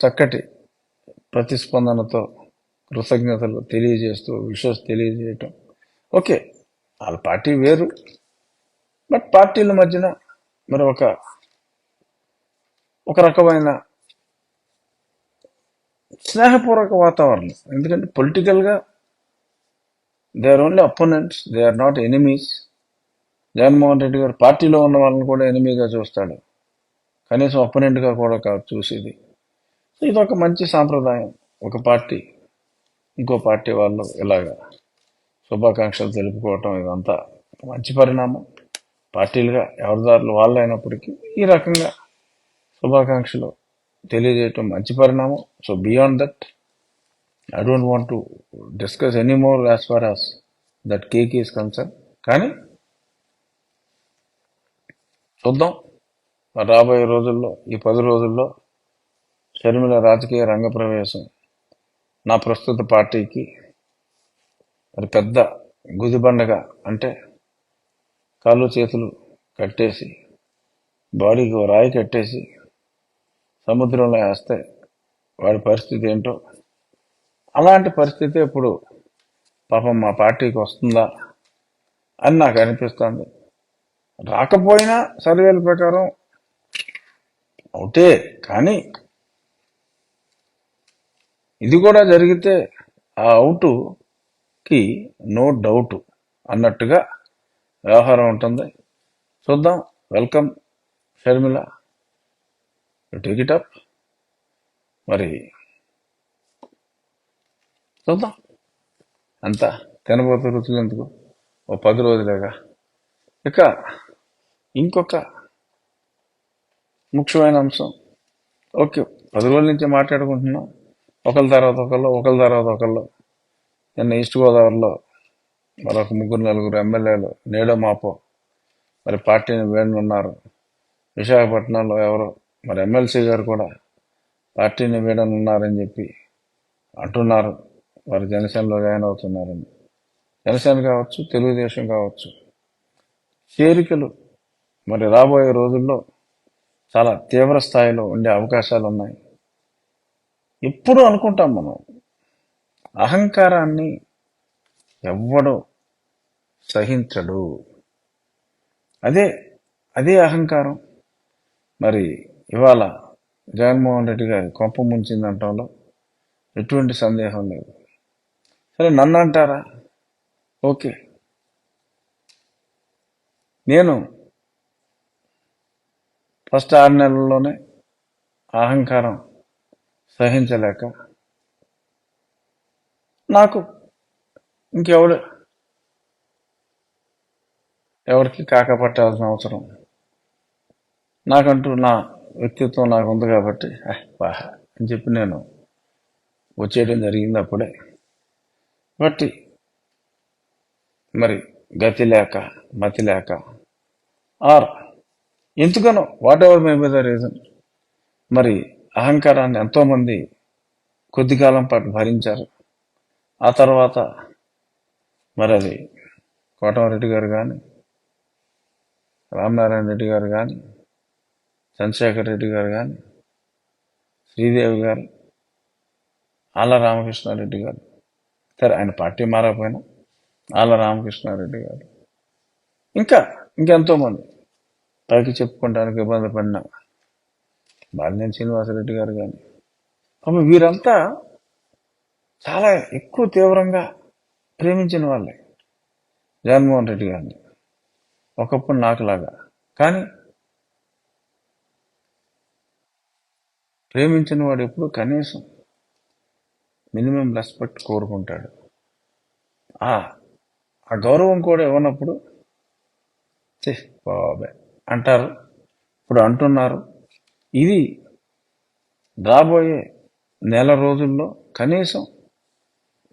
చక్కటి ప్రతిస్పందనతో కృతజ్ఞతలు తెలియజేస్తూ విషస్ తెలియజేయటం. ఓకే వాళ్ళ పార్టీ వేరు. బట్ పార్టీల మధ్యన మరి ఒక ఒక రకమైన స్నేహపూర్వక వాతావరణం. ఎందుకంటే పొలిటికల్గా they are only opponents they are not enemies Jaganmohan Reddy గారు పార్టీలో ఉన్న వాళ్ళని కూడా ఎనిమీగా చూస్తాడు. కనీసం అపోనెంట్గా కూడా కాదు చూసేది. సో ఇది ఒక మంచి సాంప్రదాయం. ఒక పార్టీ ఇంకో పార్టీ వాళ్ళు ఇలాగా శుభాకాంక్షలు తెలుపుకోవటం ఇదంతా మంచి పరిణామం. పార్టీలుగా ఎవరిదారులు వాళ్ళు అయినప్పటికీ ఈ రకంగా శుభాకాంక్షలు తెలియజేయటం మంచి పరిణామం. So beyond that I don't want to discuss any more as far as that case is concern. కానీ చూద్దాం. రాబోయే రోజుల్లో ఈ పది రోజుల్లో షర్మిల రాజకీయ రంగ ప్రవేశం. నా ప్రస్తుత పార్టీకి మరి పెద్ద గుదిబండగా అంటే కాళ్ళు చేతులు కట్టేసి బాడీకి ఓ రాయి కట్టేసి సముద్రంలో వేస్తే వాడి పరిస్థితి ఏంటో. అలాంటి పరిస్థితి ఇప్పుడు పాపం మా పార్టీకి వస్తుందా అని నాకు అనిపిస్తుంది. రాకపోయినా సర్వేల ప్రకారం అవుతే కానీ ఇది కూడా జరిగితే ఆ అవుటుకి నో డౌట్ అన్నట్టుగా వ్యవహారం ఉంటుంది. చూద్దాం. Welcome Sharmila. Take it up. మరి చూద్దాం. అంతా తినబోతు రుచులు ఎందుకు? ఓ పది రోజులేగా. ఇక ఇంకొక ముఖ్యమైన అంశం. ఓకే పది రోజుల నుంచి మాట్లాడుకుంటున్నాం. ఒకళ్ళ తర్వాత ఒకళ్ళు ఒకళ్ళ తర్వాత ఒకళ్ళు. నిన్న ఈస్ట్ గోదావరిలో మరొక ముగ్గురు నలుగురు ఎమ్మెల్యేలు నేడో మాపో. మరి పార్టీని వేడనున్నారు విశాఖపట్నంలో ఎవరో మరి ఎమ్మెల్సీ గారు కూడా పార్టీని వేడనున్నారని చెప్పి అంటున్నారు. వారు జనసేనలో జాయిన్ అవుతున్నారని. జనసేన కావచ్చు తెలుగుదేశం కావచ్చు. చేరికలు మరి రాబోయే రోజుల్లో చాలా తీవ్ర స్థాయిలో ఉండే అవకాశాలు ఉన్నాయి ఎప్పుడు అనుకుంటాం మనం. అహంకారాన్ని ఎవ్వడో సహించడు. అదే అదే అహంకారం. మరి ఇవాళ జగన్మోహన్ రెడ్డి గారి కోపం ముంచిందంటంలో ఎటువంటి సందేహం లేదు. సరే నన్ను అంటారా? ఓకే. నేను ఫస్ట్ ఆరు నెలల్లోనే అహంకారం సహించలేక. నాకు ఇంకెవడు ఎవరికి కాకపట్టాల్సిన అవసరం? నాకంటూ నా వ్యక్తిత్వం నాకు ఉంది కాబట్టి బాహా అని చెప్పి నేను వచ్చేయడం జరిగింది అప్పుడే. బట్టి మరి గతి లేక మతి లేక ఆర్ ఎందుకనో whatever may be the reason మరి అహంకారాన్ని ఎంతోమంది కొద్ది కాలం పాటు భరించారు. ఆ తర్వాత మరి అది కోటమరెడ్డి గారు కానీ రామనారాయణ రెడ్డి గారు కానీ చంద్రశేఖర్ రెడ్డి గారు కానీ శ్రీదేవి గారు ఆళ్ళ రామకృష్ణారెడ్డి గారు సరే ఆయన పార్టీ మారకపోయినా ఆళ్ళ రామకృష్ణారెడ్డి గారు. ఇంకా ఇంకెంతోమంది పైకి చెప్పుకోవడానికి ఇబ్బంది పడిన బాలినేని శ్రీనివాసరెడ్డి గారు కానీ వీరంతా చాలా ఎక్కువ తీవ్రంగా ప్రేమించిన వాళ్ళే జగన్మోహన్ రెడ్డి గారిని. ఒకప్పుడు నాకులాగా. కానీ ప్రేమించిన వాడు ఎప్పుడు కనీసం మినిమం రెస్పెక్ట్ కోరుకుంటాడు. ఆ ఆ గౌరవం కూడా ఇవ్వనప్పుడు చే బాబాయ్ అంటారు. ఇప్పుడు అంటున్నారు. ఇది రాబోయే నెల రోజుల్లో కనీసం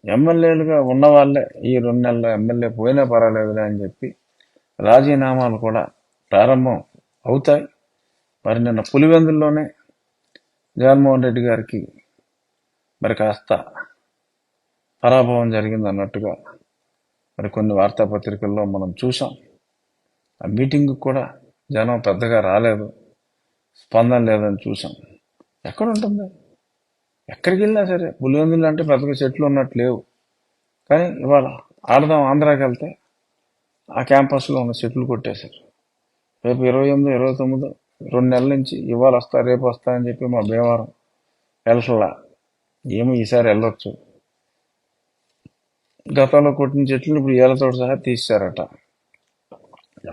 ఎమ్మెల్యేలుగా ఉన్నవాళ్ళే ఈ రెండు నెలల్లో ఎమ్మెల్యే పోయినా పర్వాలేదులే అని చెప్పి రాజీనామాలు కూడా ప్రారంభం అవుతాయి. మరి నిన్న పులివెందుల్లోనే జగన్మోహన్ రెడ్డి గారికి మరి కాస్త పరాభవం జరిగింది అన్నట్టుగా మరి కొన్ని వార్తాపత్రికల్లో మనం చూసాం ఆ మీటింగ్ కూడా జనం పెద్దగా రాలేదు. స్పందన లేదని చూసాం. ఎక్కడ ఉంటుంది ఎక్కడికి వెళ్ళినా సరే పులివెందులు అంటే పెద్దగా చెట్లు ఉన్నట్టు లేవు. కానీ ఇవాళ ఆడదాం ఆంధ్రాకి వెళ్తే ఆ క్యాంపస్లో ఉన్న చెట్లు కొట్టేశారు. రేపు ఇరవై ఎనిమిది ఇరవై తొమ్మిది రెండు నెలల నుంచి ఇవాళ వస్తా రేపు వస్తా అని చెప్పి మా భీమవరం వెళ్ళట్లా ఏమో ఈసారి వెళ్ళొచ్చు. గతంలో కొట్టిన చెట్లను ఇప్పుడు ఏళ్ళతో సహా తీశారట.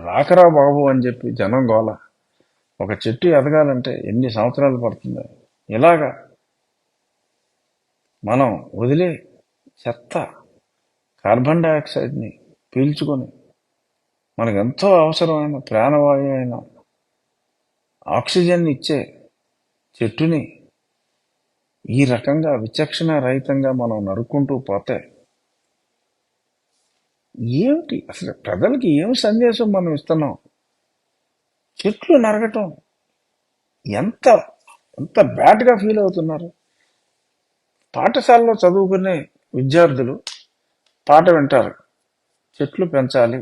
రాకరా బాబు అని చెప్పి జనం గోల. ఒక చెట్టు ఎదగాలంటే ఎన్ని సంవత్సరాలు పడుతుంది? ఇలాగా మనం వదిలే చెత్త కార్బన్ డైఆక్సైడ్ని పీల్చుకొని మనకు ఎంతో అవసరమైన ప్రాణవాయువు అయిన ఆక్సిజన్ ఇచ్చే చెట్టుని ఈ రకంగా విచక్షణ రహితంగా మనం నరుక్కుంటూ పోతే ఏమిటి? అసలు ప్రజలకి ఏం సందేశం మనం ఇస్తున్నాం? చెట్లు నరగటం ఎంత ఎంత బ్యాడ్గా ఫీల్ అవుతున్నారు. పాఠశాలలో చదువుకునే విద్యార్థులు పాట వింటారు. చెట్లు పెంచాలి.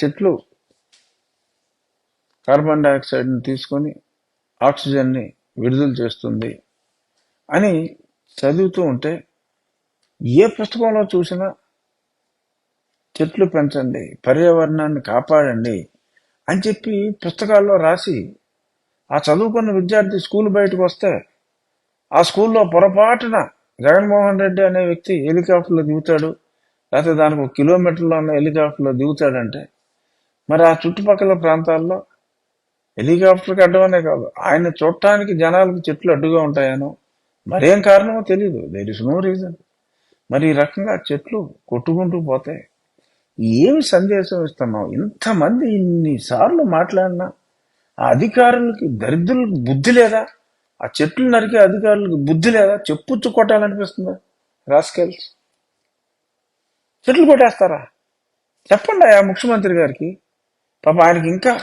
చెట్లు కార్బన్ డైఆక్సైడ్ని తీసుకొని ఆక్సిజన్ని విడుదల చేస్తుంది అని చదువుతూ ఉంటే ఏ పుస్తకంలో చూసినా చెట్లు పెంచండి పర్యావరణాన్ని కాపాడండి అని చెప్పి పుస్తకాల్లో రాసి ఆ చదువుకున్న విద్యార్థి స్కూల్ బయటకు వస్తే ఆ స్కూల్లో పొరపాటున జగన్మోహన్ రెడ్డి అనే వ్యక్తి హెలికాప్టర్లో దిగుతాడు లేకపోతే దానికి ఒక కిలోమీటర్లో ఉన్న హెలికాప్టర్లో దిగుతాడంటే మరి ఆ చుట్టుపక్కల ప్రాంతాల్లో హెలికాప్టర్కి అడ్డమనే కాదు ఆయన చూడటానికి జనాలకు చెట్లు అడ్డుగా ఉంటాయనో మరేం కారణమో తెలియదు దేర్ ఇస్ నో రీజన్ మరి ఈ రకంగా చెట్లు కొట్టుకుంటూ పోతాయి. ఏమి సందేశం ఇస్తున్నావు? ఇంతమంది ఇన్నిసార్లు మాట్లాడినా ఆ అధికారులకి దరిద్రులకు బుద్ధి లేదా? ఆ చెట్లు నరికే అధికారులకు బుద్ధి లేదా? చెప్పుచ్చు కొట్టాలనిపిస్తుందా రాస్కెల్స్. చెట్లు కొట్టేస్తారా? చెప్పండి ఆ ముఖ్యమంత్రి గారికి. పాప ఆయనకి ఇంకా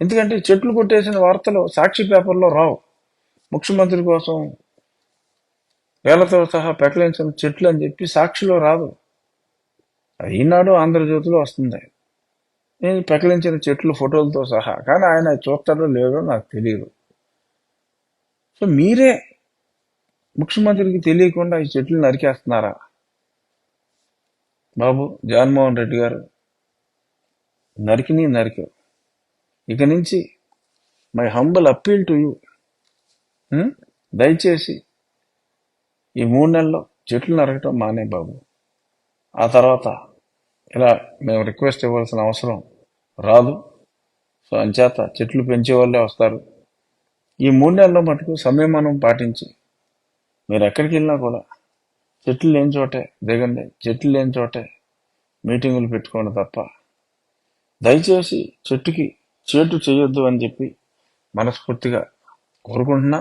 ఎందుకంటే చెట్లు కొట్టేసిన వార్తలు సాక్షి పేపర్లో రావు. ముఖ్యమంత్రి కోసం వేలతో సహా పెకలించిన చెట్లు అని చెప్పి సాక్షిలో రాదు. ఈనాడు ఆంధ్రజ్యోతిలో వస్తుంది. నేను ప్రకటించిన చెట్లు ఫోటోలతో సహా. కానీ ఆయన చూస్తాడో లేదో నాకు తెలియదు సో మీరే ముఖ్యమంత్రికి తెలియకుండా ఈ చెట్లు నరికేస్తున్నారా? బాబు జగన్మోహన్ రెడ్డి గారు నరికిని నరికావు. ఇక నుంచి my humble appeal to you. దయచేసి ఈ మూడు నెలల్లో చెట్లు నరకటం మానే బాబు. ఆ తర్వాత ఇలా మేము రిక్వెస్ట్ ఇవ్వాల్సిన అవసరం రాదు. సో అంచేత చెట్లు పెంచే వాళ్ళే వస్తారు. ఈ మూడు నెలల్లో మటుకు సంయమనం పాటించి మీరు ఎక్కడికి వెళ్ళినా కూడా చెట్లు లేని చోటే దిగండి చెట్లు లేని చోటే మీటింగులు పెట్టుకోండి తప్ప దయచేసి చెట్టుకి చేటు చేయొద్దు అని చెప్పి మనస్ఫూర్తిగా కోరుకుంటున్నా.